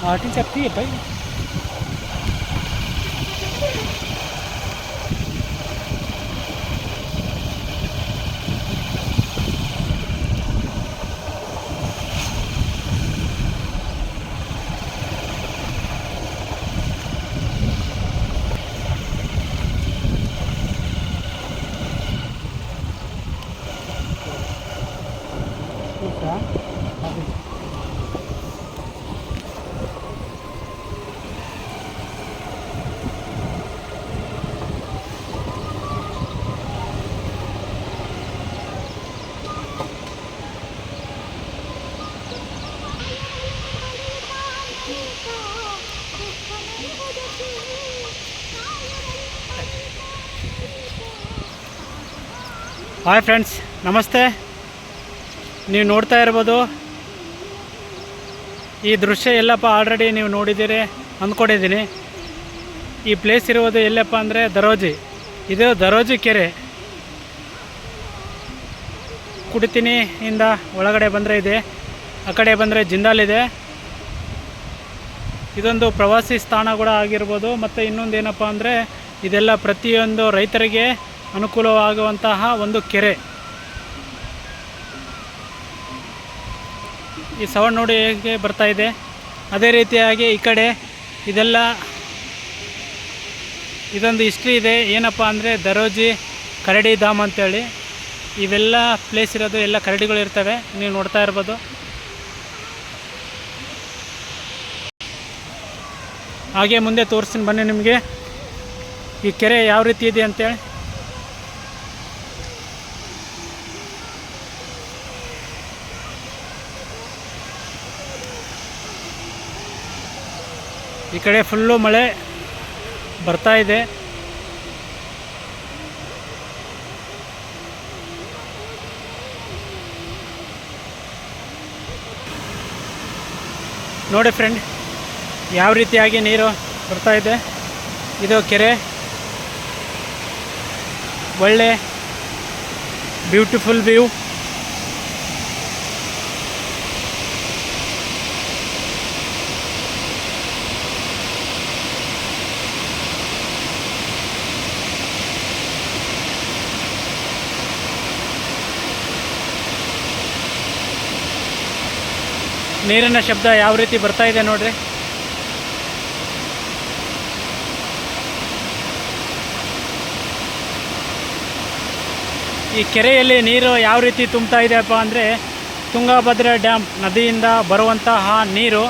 आठ इंच अपनी है भाई। ಹಾಯ್ ಫ್ರೆಂಡ್ಸ್, ನಮಸ್ತೆ. ನೀವು ನೋಡ್ತಾ ಇರ್ಬೋದು. ಈ ದೃಶ್ಯ ಎಲ್ಲಪ್ಪ ಆಲ್ರೆಡಿ ನೀವು ನೋಡಿದ್ದೀರಿ, ಅಂದ್ಕೊಂಡಿದ್ದೀನಿ. ಈ ಪ್ಲೇಸ್ ಇರುವುದು ಎಲ್ಲಪ್ಪ ಅಂದರೆ ದರೋಜಿ. ಇದು ದರೋಜಿ ಕೆರೆ. ಕುಡಿತೀನಿ ಇಂದ ಒಳಗಡೆ ಬಂದರೆ ಇದೆ, ಆ ಕಡೆ ಬಂದರೆ ಜಿಂದಾಲ್ ಇದೆ. ಇದೊಂದು ಪ್ರವಾಸಿ ಸ್ಥಾನ ಕೂಡ ಆಗಿರ್ಬೋದು, ಮತ್ತು ಇನ್ನೊಂದು ಏನಪ್ಪ ಅಂದರೆ ಇದೆಲ್ಲ ಪ್ರತಿಯೊಂದು ರೈತರಿಗೆ ಅನುಕೂಲವಾಗುವಂತಹ ಒಂದು ಕೆರೆ. ಈ ಸೌಂಡ್ ನೋಡಿ ಹೇಗೆ ಬರ್ತಾ ಇದೆ. ಅದೇ ರೀತಿಯಾಗಿ ಈ ಕಡೆ ಇದೆಲ್ಲ ಇದೊಂದು ಹಿಸ್ಟ್ರಿ ಇದೆ. ಏನಪ್ಪ ಅಂದರೆ ದರೋಜಿ, ಕರಡಿ ಧಾಮ್ ಅಂತೇಳಿ. ಇವೆಲ್ಲ ಪ್ಲೇಸ್ ಇರೋದು ಎಲ್ಲ ಕರಡಿಗಳು ಇರ್ತವೆ. ನೀವು ನೋಡ್ತಾ ಇರ್ಬೋದು. ಹಾಗೆ ಮುಂದೆ ತೋರಿಸ್ತೀನಿ ಬನ್ನಿ ನಿಮಗೆ. ಈ ಕೆರೆ ಯಾವ ರೀತಿ ಇದೆ ಅಂತೇಳಿ. ಈ ಕಡೆ ಫುಲ್ಲು ಮಳೆ ಬರ್ತಾ ಇದೆ. ನೋಡಿ ಫ್ರೆಂಡ್ ಯಾವ ರೀತಿಯಾಗಿ ನೀರು ಬರ್ತಾ ಇದೆ. ಇದು ಕೆರೆ, ಒಳ್ಳೆ ಬ್ಯೂಟಿಫುಲ್ ವ್ಯೂ ನೀರಿನ ಶಬ್ದ ಯಾವ ರೀತಿ ಬರ್ತಾ ಇದೆ ನೋಡ್ರಿ. ಈ ಕೆರೆಯಲ್ಲಿ ನೀರು ಯಾವ ರೀತಿ ತುಂಬ್ತಾ ಇದೆಯಪ್ಪ ಅಂದರೆ ತುಂಗಭದ್ರಾ ಡ್ಯಾಮ್ ನದಿಯಿಂದ ಬರುವಂತಹ ನೀರು.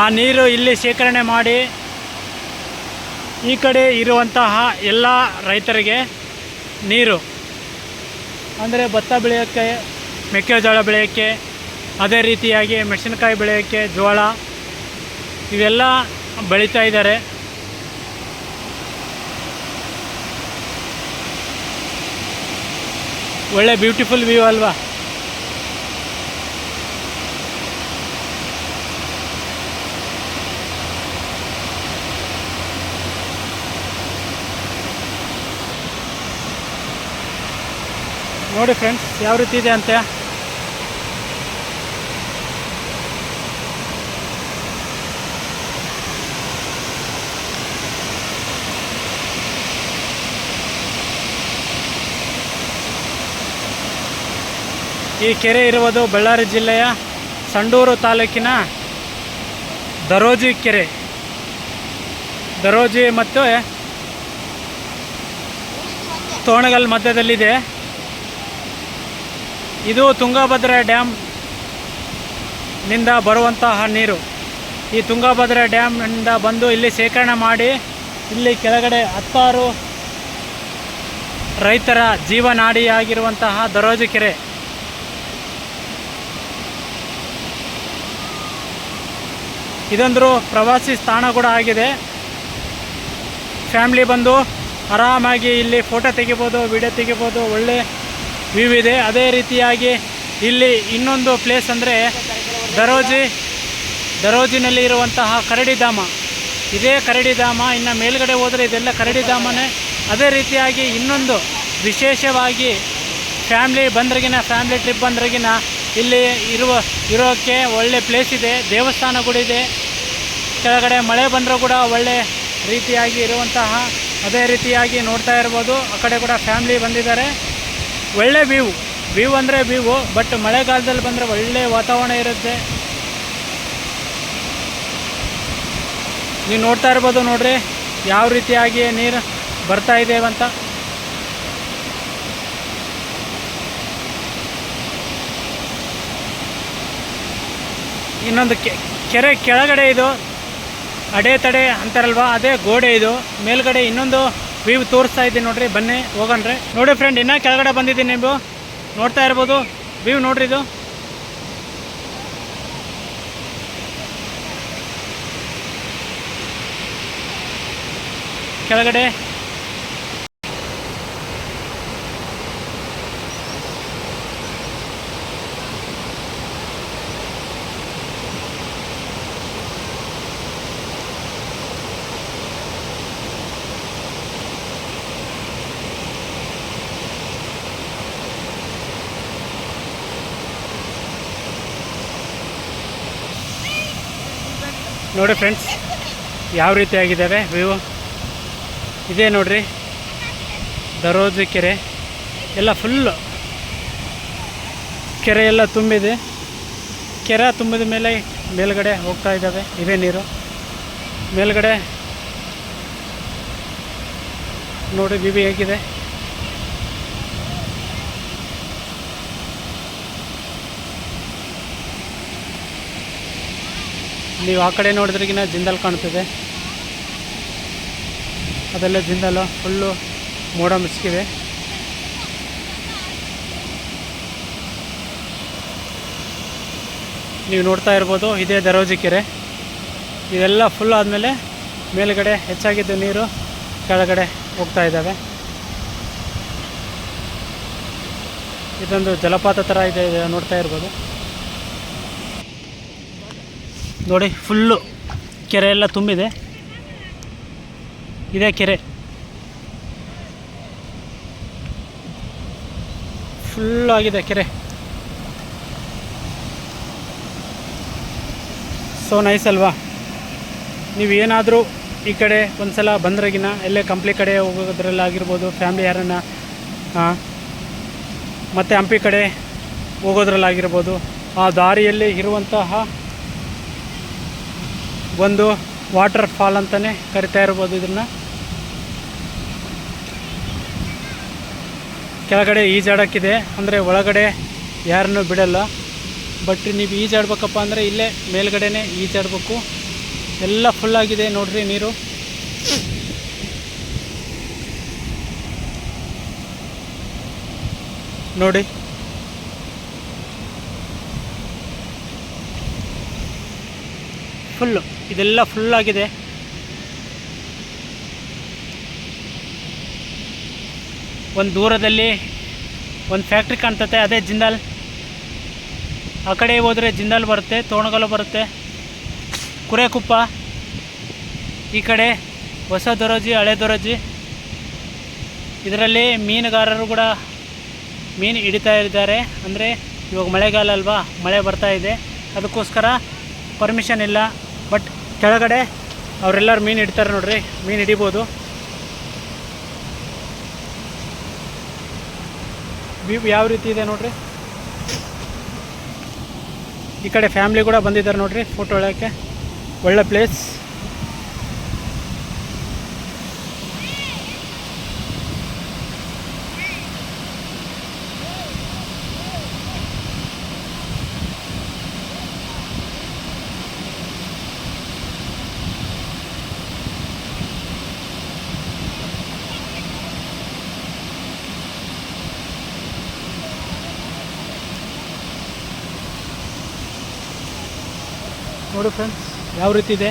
ಆ ನೀರು ಇಲ್ಲಿ ಶೇಖರಣೆ ಮಾಡಿ ಈ ಕಡೆ ಇರುವಂತಹ ಎಲ್ಲ ರೈತರಿಗೆ ನೀರು. ಅಂದರೆ ಭತ್ತ ಬೆಳೆಯೋಕ್ಕೆ, ಮೆಕ್ಕೆಜೋಳ ಬೆಳೆಯೋಕ್ಕೆ ಅದೇ ರೀತಿಯಾಗಿ ಮೆಣಸಿನಕಾಯಿ ಬೆಳೆಯೋಕ್ಕೆ ಜೋಳ ಇವೆಲ್ಲ ಬೆಳೀತಾ ಇದ್ದಾರೆ. ಒಳ್ಳೆ ಬ್ಯೂಟಿಫುಲ್ ವ್ಯೂ ಅಲ್ವಾ? ನೋಡಿ ಫ್ರೆಂಡ್ಸ್ ಯಾವ ರೀತಿ ಇದೆ ಅಂತೆ? ಈ ಕೆರೆ ಇರುವುದು ಬಳ್ಳಾರಿ ಜಿಲ್ಲೆಯ ಸಂಡೂರು ತಾಲೂಕಿನ ದರೋಜಿ ಕೆರೆ. ದರೋಜಿ ಮತ್ತು ತೋಣಗಲ್ ಮಧ್ಯದಲ್ಲಿದೆ. ಇದು ತುಂಗಭದ್ರಾ ಡ್ಯಾಮ್ನಿಂದ ಬರುವಂತಹ ನೀರು. ಈ ತುಂಗಭದ್ರಾ ಡ್ಯಾಮ್ನಿಂದ ಬಂದು ಇಲ್ಲಿ ಶೇಖರಣೆ ಮಾಡಿ ಇಲ್ಲಿ ಕೆಳಗಡೆ ಹತ್ತಾರು ರೈತರ ಜೀವನಾಡಿಯಾಗಿರುವಂತಹ ದರೋಜಿ ಕೆರೆ. ಇದೊಂದು ಪ್ರವಾಸಿ ಸ್ಥಾನ ಕೂಡ ಆಗಿದೆ. ಫ್ಯಾಮ್ಲಿ ಬಂದು ಆರಾಮಾಗಿ ಇಲ್ಲಿ ಫೋಟೋ ತೆಗಿಬೋದು, ವಿಡಿಯೋ ತೆಗಿಬೋದು, ಒಳ್ಳೆ ವ್ಯೂ ಇದೆ. ಅದೇ ರೀತಿಯಾಗಿ ಇಲ್ಲಿ ಇನ್ನೊಂದು ಪ್ಲೇಸ್ ಅಂದರೆ ದರೋಜಿ, ದರೋಜಿನಲ್ಲಿ ಇರುವಂತಹ ಕರಡಿಧಾಮ ಇದೇ ಕರಡಿಧಾಮ ಇನ್ನು ಮೇಲ್ಗಡೆ ಹೋದರೆ ಇದೆಲ್ಲ ಕರಡಿಧಾಮನೇ ಅದೇ ರೀತಿಯಾಗಿ ಇನ್ನೊಂದು ವಿಶೇಷವಾಗಿ ಫ್ಯಾಮ್ಲಿ ಬಂದ್ರಗಿನ, ಫ್ಯಾಮ್ಲಿ ಟ್ರಿಪ್ ಬಂದ್ರಗಿನ ಇಲ್ಲಿ ಇರುವ, ಇರೋಕ್ಕೆ ಒಳ್ಳೆ ಪ್ಲೇಸ್ ಇದೆ. ದೇವಸ್ಥಾನ ಕೂಡ ಇದೆ. ಕೆಳಗಡೆ ಮಳೆ ಬಂದರೂ ಕೂಡ ಒಳ್ಳೆ ರೀತಿಯಾಗಿ ಇರುವಂತಹ ಅದೇ ರೀತಿಯಾಗಿ ನೋಡ್ತಾ ಇರ್ಬೋದು. ಆ ಕಡೆ ಕೂಡ ಫ್ಯಾಮ್ಲಿ ಬಂದಿದ್ದಾರೆ. ಒಳ್ಳೆ ವ್ಯೂ. ವ್ಯೂ ಅಂದರೆ ವ್ಯೂ, ಬಟ್ ಮಳೆಗಾಲದಲ್ಲಿ ಬಂದರೆ ಒಳ್ಳೆ ವಾತಾವರಣ ಇರುತ್ತೆ. ನೀವು ನೋಡ್ತಾ ಇರ್ಬೋದು ನೋಡ್ರಿ, ಯಾವ ರೀತಿಯಾಗಿ ನೀರು ಬರ್ತಾ ಇದೆ ಅಂತ. ಇನ್ನೊಂದು ಕೆರೆ ಕೆಳಗಡೆ ಇದು. ಅಡೆ ತಡೆ ಅಂತಾರಲ್ವಾ? ಅದೇ ಗೋಡೆ ಇದು. ಮೇಲ್ಗಡೆ ಇನ್ನೊಂದು ವ್ಯೂ ತೋರಿಸ್ತಾ ಇದ್ದೀನಿ ನೋಡ್ರಿ. ಬನ್ನಿ ಹೋಗನ್ರಿ ನೋಡಿ ಫ್ರೆಂಡ್ ಇನ್ನೂ ಕೆಳಗಡೆ ಬಂದಿದ್ದೀನಿ ನೀವು. ನೋಡ್ತಾ ಇರ್ಬೋದು. ವ್ಯೂ ನೋಡ್ರಿ ಇದು. ಕೆಳಗಡೆ ನೋಡಿ ಫ್ರೆಂಡ್ಸ್, ಯಾವ ರೀತಿ ಆಗಿದ್ದಾವೆ ವ್ಯೂ. ಇದೇ ನೋಡ್ರಿ, ದರೋಜಿ ಕೆರೆ. ಎಲ್ಲ ಫುಲ್ಲು ಕೆರೆ ಎಲ್ಲ ತುಂಬಿದೆ. ಕೆರೆ ತುಂಬಿದ ಮೇಲೆ ಮೇಲ್ಗಡೆ ಹೋಗ್ತಾ ಇದ್ದಾವೆ ಇವೆ ನೀರು. ಮೇಲ್ಗಡೆ ನೋಡಿ, ವಿವಿ ಹೇಗಿದೆ. ನೀವು ಆ ಕಡೆ ನೋಡಿದ್ರಿಗಿನ ಜಿಂದಲ್ ಕಾಣ್ತಿದೆ. ಅದೆಲ್ಲ ಜಿಂದಲು ಫುಲ್ಲು ಮೋಡ ಮುಚ್ಚಿದೆ ನೀವು ನೋಡ್ತಾ ಇರ್ಬೋದು, ಇದೇ ದರೋಜಿ ಕೆರೆ. ಇದೆಲ್ಲ ಫುಲ್ ಆದಮೇಲೆ ಮೇಲುಗಡೆ ಹೆಚ್ಚಾಗಿದ್ದು ನೀರು ಕೆಳಗಡೆ ಹೋಗ್ತಾ ಇದ್ದಾವೆ. ಇದೊಂದು ಜಲಪಾತ ಥರ ಇದೆ, ನೋಡ್ತಾ ಇರ್ಬೋದು. ನೋಡಿ, ಫುಲ್ಲು ಕೆರೆ ಎಲ್ಲ ತುಂಬಿದೆ. ಇದೇ ಕೆರೆ. ಫುಲ್ಲಾಗಿದೆ ಕೆರೆ. ಸೊ ನೈಸ್ ಅಲ್ವಾ? ನೀವು ಏನಾದರೂ ಈ ಕಡೆ ಒಂದು ಸಲ ಬಂದ್ರಗಿನ, ಎಲ್ಲೇ ಕಂಪ್ಲಿ ಕಡೆ ಹೋಗೋದ್ರಲ್ಲಾಗಿರ್ಬೋದು ಫ್ಯಾಮ್ಲಿ ಯಾರನ್ನ ಮತ್ತು ಹಂಪಿ ಕಡೆ ಹೋಗೋದ್ರಲ್ಲಾಗಿರ್ಬೋದು ಆ ದಾರಿಯಲ್ಲಿ ಇರುವಂತಹ ಒಂದು ವಾಟರ್ ಫಾಲ್ ಅಂತಲೇ ಕರಿತಾ ಇರ್ಬೋದು ಇದನ್ನು ಕೆಳಗಡೆ ಈಜಾಡೋಕ್ಕಿದೆ ಅಂದರೆ ಒಳಗಡೆ ಯಾರನ್ನೂ ಬಿಡಲ್ಲ. ಬಟ್ ನೀವು ಈಜಾಡ್ಬೇಕಪ್ಪ ಅಂದರೆ ಇಲ್ಲೇ ಮೇಲ್ಗಡೆನೇ ಈಜಾಡಬೇಕು ಎಲ್ಲ ಫುಲ್ಲಾಗಿದೆ ನೋಡ್ರಿ ನೀರು. ನೋಡಿ. ಫುಲ್ಲು ಇದೆಲ್ಲ ಫುಲ್ಲಾಗಿದೆ ಒಂದು ದೂರದಲ್ಲಿ ಒಂದು ಫ್ಯಾಕ್ಟ್ರಿ ಕಾಣ್ತತೆ, ಅದೇ ಜಿಂದಾಲ್. ಆ ಕಡೆ ಹೋದರೆ ಜಿಂದಾಲ್ ಬರುತ್ತೆ ತೋಣಗಲು ಬರುತ್ತೆ ಕುರೆಕುಪ್ಪ ಈ ಕಡೆ ಹೊಸ ದೊರಜಿ, ಹಳೆ ದೊರಜಿ. ಇದರಲ್ಲಿ ಮೀನುಗಾರರು ಕೂಡ ಮೀನು ಹಿಡಿತಾ ಇದ್ದಾರೆ. ಅಂದರೆ ಇವಾಗ ಮಳೆಗಾಲ ಅಲ್ವಾ, ಮಳೆ ಬರ್ತಾ ಇದೆ. ಅದಕ್ಕೋಸ್ಕರ ಪರ್ಮಿಷನ್ ಇಲ್ಲ. ಕೆಳಗಡೆ ಅವರೆಲ್ಲರೂ ಮೀನು ಇಡ್ತಾರೆ ನೋಡ್ರಿ, ಮೀನು ಹಿಡಿಬೋದು. ವ್ಯೂ ಯಾವ ರೀತಿ ಇದೆ ನೋಡ್ರಿ? ಈ ಕಡೆ ಫ್ಯಾಮ್ಲಿ ಕೂಡ ಬಂದಿದ್ದಾರೆ ನೋಡ್ರಿ, ಫೋಟೋ ಹೇಳೋಕ್ಕೆ ಒಳ್ಳೆ ಪ್ಲೇಸ್. ನೋಡಿ ಫ್ರೆಂಡ್ಸ್ ಯಾವ ರೀತಿ ಇದೆ?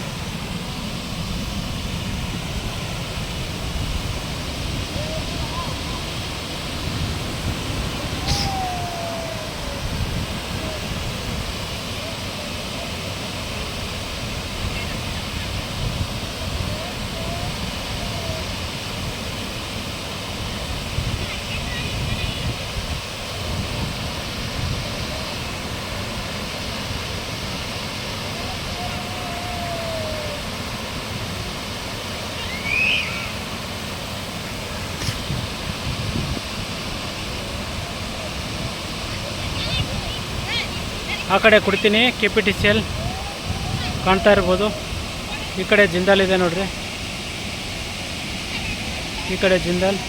ಆ ಕಡೆ ಕೊಡ್ತೀನಿ. K P T C L ಕಾಣ್ತಾ ಇರ್ಬೋದು. ಈ ಕಡೆ ಜಿಂದಾಲ್ ಇದೆ ನೋಡ್ರಿ. ಈ ಕಡೆ ಜಿಂದಾಲ್.